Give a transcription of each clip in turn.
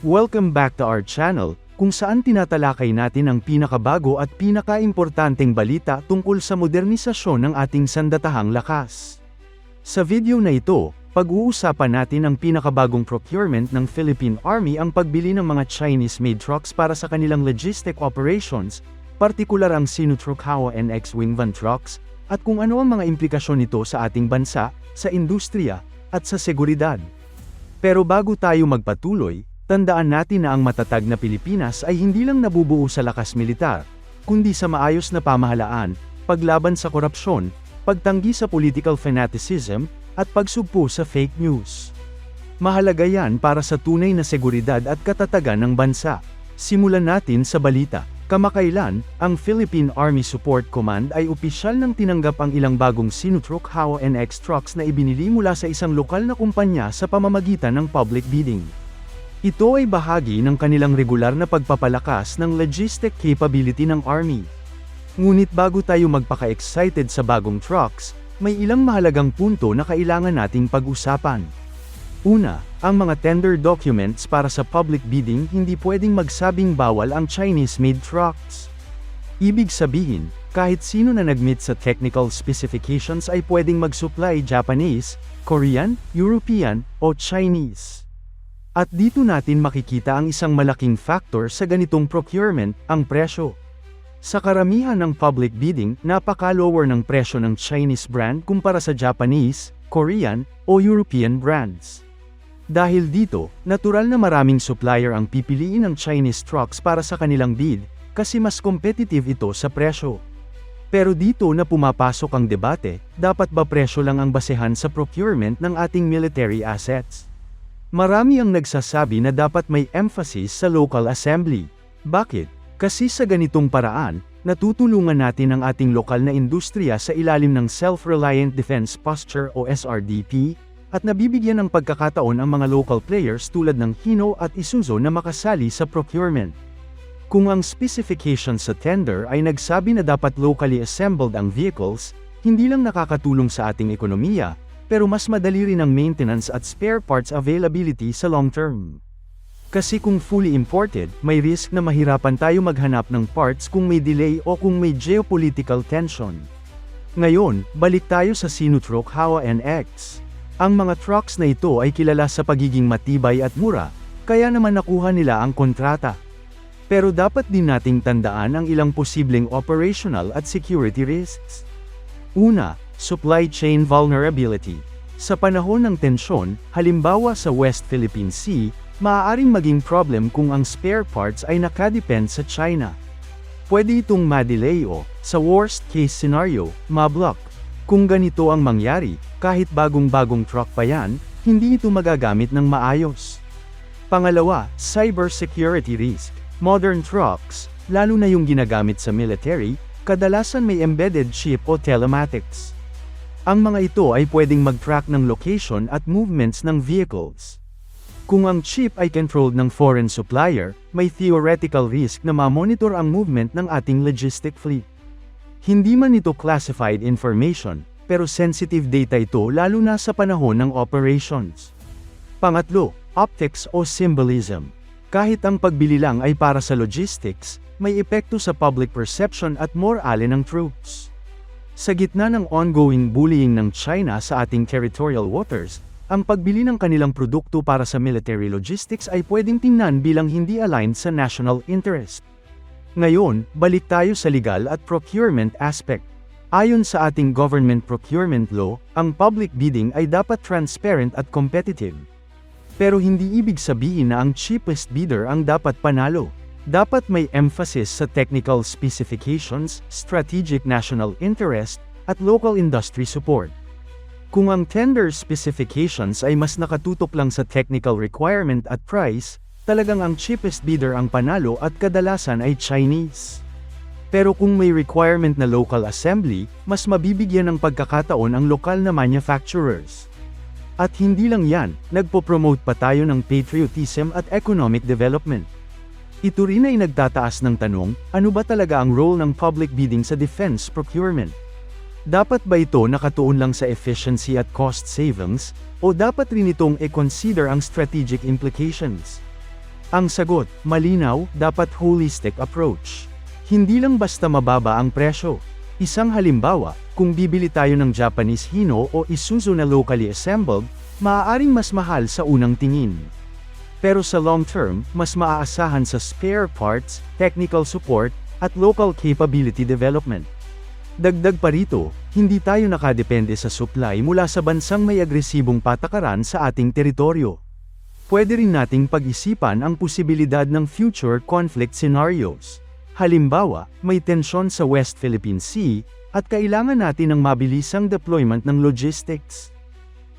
Welcome back to our channel, kung saan tinatalakay natin ang pinakabago at pinakaimportanteng balita tungkol sa modernisasyon ng ating sandatahang lakas. Sa video na ito, pag-uusapan natin ang pinakabagong procurement ng Philippine Army ang pagbili ng mga Chinese-made trucks para sa kanilang logistic operations, partikular ang Sinutruck Hawa NX Wingvan trucks, at kung ano ang mga implikasyon nito sa ating bansa, sa industriya, at sa seguridad. Pero bago tayo magpatuloy, tandaan natin na ang matatag na Pilipinas ay hindi lang nabubuo sa lakas militar, kundi sa maayos na pamahalaan, paglaban sa korupsyon, pagtanggi sa political fanaticism, at pagsugpo sa fake news. Mahalaga yan para sa tunay na seguridad at katatagan ng bansa. Simulan natin sa balita. Kamakailan, ang Philippine Army Support Command ay opisyal nang tinanggap ang ilang bagong Sinutruck Hawa NX trucks na ibinili mula sa isang lokal na kumpanya sa pamamagitan ng public bidding. Ito ay bahagi ng kanilang regular na pagpapalakas ng logistic capability ng Army. Ngunit bago tayo magpaka-excited sa bagong trucks, may ilang mahalagang punto na kailangan nating pag-usapan. Una, ang mga tender documents para sa public bidding hindi pwedeng magsabing bawal ang Chinese-made trucks. Ibig sabihin, kahit sino na nag-meet sa technical specifications ay pwedeng mag-supply Japanese, Korean, European, o Chinese. At dito natin makikita ang isang malaking factor sa ganitong procurement, ang presyo. Sa karamihan ng public bidding, napaka-lower ng presyo ng Chinese brand kumpara sa Japanese, Korean, o European brands. Dahil dito, natural na maraming supplier ang pipiliin ng Chinese trucks para sa kanilang bid, kasi mas competitive ito sa presyo. Pero dito na pumapasok ang debate, dapat ba presyo lang ang basehan sa procurement ng ating military assets? Marami ang nagsasabi na dapat may emphasis sa local assembly. Bakit? Kasi sa ganitong paraan, natutulungan natin ang ating lokal na industriya sa ilalim ng Self-Reliant Defense Posture o SRDP, at nabibigyan ng pagkakataon ang mga local players tulad ng Hino at Isuzu na makasali sa procurement. Kung ang specifications sa tender ay nagsabi na dapat locally assembled ang vehicles, hindi lang nakakatulong sa ating ekonomiya, pero mas madali rin ang maintenance at spare parts availability sa long term. Kasi kung fully imported, may risk na mahirapan tayo maghanap ng parts kung may delay o kung may geopolitical tension. Ngayon, balik tayo sa Sinutruck Hawa NX. Ang mga trucks na ito ay kilala sa pagiging matibay at mura, kaya naman nakuha nila ang kontrata. Pero dapat din nating tandaan ang ilang posibleng operational at security risks. Una, supply chain vulnerability. Sa panahon ng tensyon, halimbawa sa West Philippine Sea, maaaring maging problem kung ang spare parts ay nakadepend sa China. Pwede itong madelay o, sa worst case scenario, mablock. Kung ganito ang mangyari, kahit bagong-bagong truck pa yan, hindi ito magagamit ng maayos. Pangalawa, cybersecurity risk. Modern trucks, lalo na yung ginagamit sa military, kadalasan may embedded chip o telematics. Ang mga ito ay pwedeng mag-track ng location at movements ng vehicles. Kung ang chip ay controlled ng foreign supplier, may theoretical risk na ma-monitor ang movement ng ating logistic fleet. Hindi man ito classified information, pero sensitive data ito lalo na sa panahon ng operations. Pangatlo, optics o symbolism. Kahit ang pagbili lang ay para sa logistics, may epekto sa public perception at morale ng troops. Sa gitna ng ongoing bullying ng China sa ating territorial waters, ang pagbili ng kanilang produkto para sa military logistics ay pwedeng tingnan bilang hindi aligned sa national interest. Ngayon, balik tayo sa legal at procurement aspect. Ayon sa ating government procurement law, ang public bidding ay dapat transparent at competitive. Pero hindi ibig sabihin na ang cheapest bidder ang dapat panalo. Dapat may emphasis sa technical specifications, strategic national interest, at local industry support. Kung ang tender specifications ay mas nakatutok lang sa technical requirement at price, talagang ang cheapest bidder ang panalo at kadalasan ay Chinese. Pero kung may requirement na local assembly, mas mabibigyan ng pagkakataon ang lokal na manufacturers. At hindi lang yan, nagpo-promote pa tayo ng patriotism at economic development. Ito rin ay nagtataas ng tanong, ano ba talaga ang role ng public bidding sa defense procurement? Dapat ba ito nakatuon lang sa efficiency at cost savings, o dapat rin itong e-consider ang strategic implications? Ang sagot, malinaw, dapat holistic approach. Hindi lang basta mababa ang presyo. Isang halimbawa, kung bibili tayo ng Japanese Hino o Isuzu na locally assembled, maaaring mas mahal sa unang tingin. Pero sa long term, mas maaasahan sa spare parts, technical support, at local capability development. Dagdag pa rito, hindi tayo nakadepende sa supply mula sa bansang may agresibong patakaran sa ating teritoryo. Pwede rin nating pag-isipan ang posibilidad ng future conflict scenarios. Halimbawa, may tensyon sa West Philippine Sea, at kailangan natin ng mabilisang deployment ng logistics.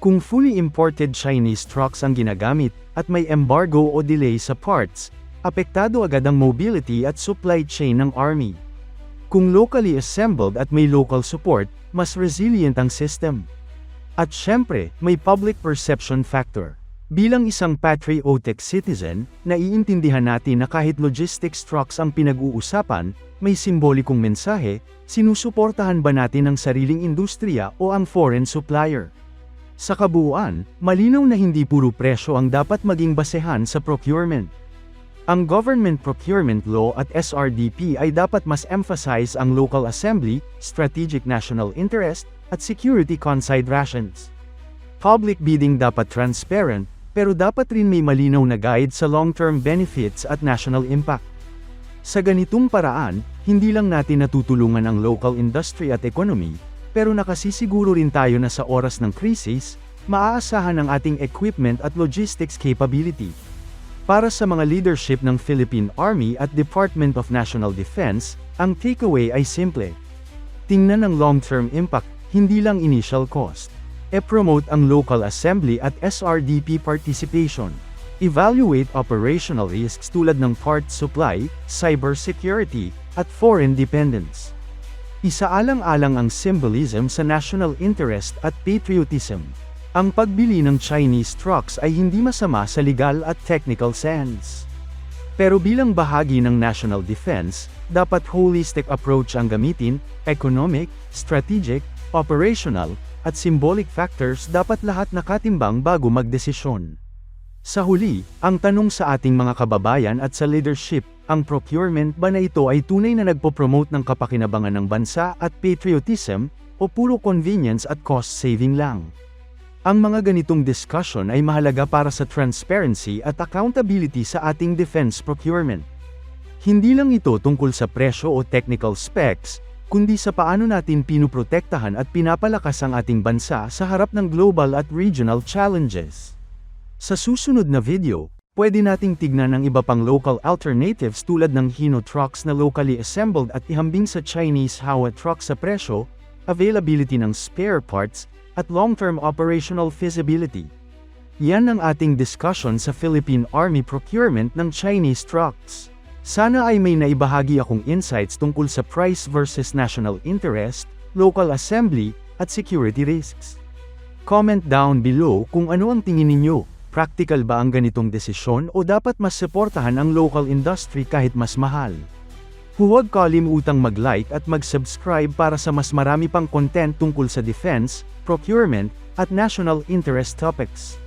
Kung fully imported Chinese trucks ang ginagamit, at may embargo o delay sa parts, apektado agad ang mobility at supply chain ng Army. Kung locally assembled at may local support, mas resilient ang system. At syempre, may public perception factor. Bilang isang patriotic citizen, naiintindihan natin na kahit logistics trucks ang pinag-uusapan, may simbolikong mensahe, sinusuportahan ba natin ang sariling industriya o ang foreign supplier? Sa kabuuan, malinaw na hindi puro presyo ang dapat maging basehan sa procurement. Ang Government Procurement Law at SRDP ay dapat mas emphasize ang local assembly, strategic national interest, at security considerations. Public bidding dapat transparent, pero dapat rin may malinaw na guide sa long-term benefits at national impact. Sa ganitong paraan, hindi lang natin natutulungan ang local industry at economy, pero nakasisiguro rin tayo na sa oras ng krisis, maaasahan ang ating equipment at logistics capability. Para sa mga leadership ng Philippine Army at Department of National Defense, ang takeaway ay simple. Tingnan ang long-term impact, hindi lang initial cost. E-promote ang local assembly at SRDP participation. Evaluate operational risks tulad ng parts supply, cybersecurity, at foreign dependence. Isaalang-alang ang symbolism sa national interest at patriotism. Ang pagbili ng Chinese trucks ay hindi masama sa legal at technical sense. Pero bilang bahagi ng national defense, dapat holistic approach ang gamitin, economic, strategic, operational, at symbolic factors dapat lahat nakatimbang bago magdesisyon. Sa huli, ang tanong sa ating mga kababayan at sa leadership, ang procurement ba na ito ay tunay na nagpo-promote ng kapakinabangan ng bansa at patriotism, o puro convenience at cost saving lang? Ang mga ganitong discussion ay mahalaga para sa transparency at accountability sa ating defense procurement. Hindi lang ito tungkol sa presyo o technical specs, kundi sa paano natin pinuprotektahan at pinapalakas ang ating bansa sa harap ng global at regional challenges. Sa susunod na video, pwede nating tignan ang iba pang local alternatives tulad ng Hino trucks na locally assembled at ihambing sa Chinese Hawa trucks sa presyo, availability ng spare parts, at long-term operational feasibility. Yan ang ating discussion sa Philippine Army procurement ng Chinese trucks. Sana ay may naibahagi akong insights tungkol sa price versus national interest, local assembly, at security risks. Comment down below kung ano ang tingin ninyo. Practical ba ang ganitong desisyon o dapat mas suportahan ang local industry kahit mas mahal? Huwag kalimutang mag-like at mag-subscribe para sa mas marami pang content tungkol sa defense, procurement, at national interest topics.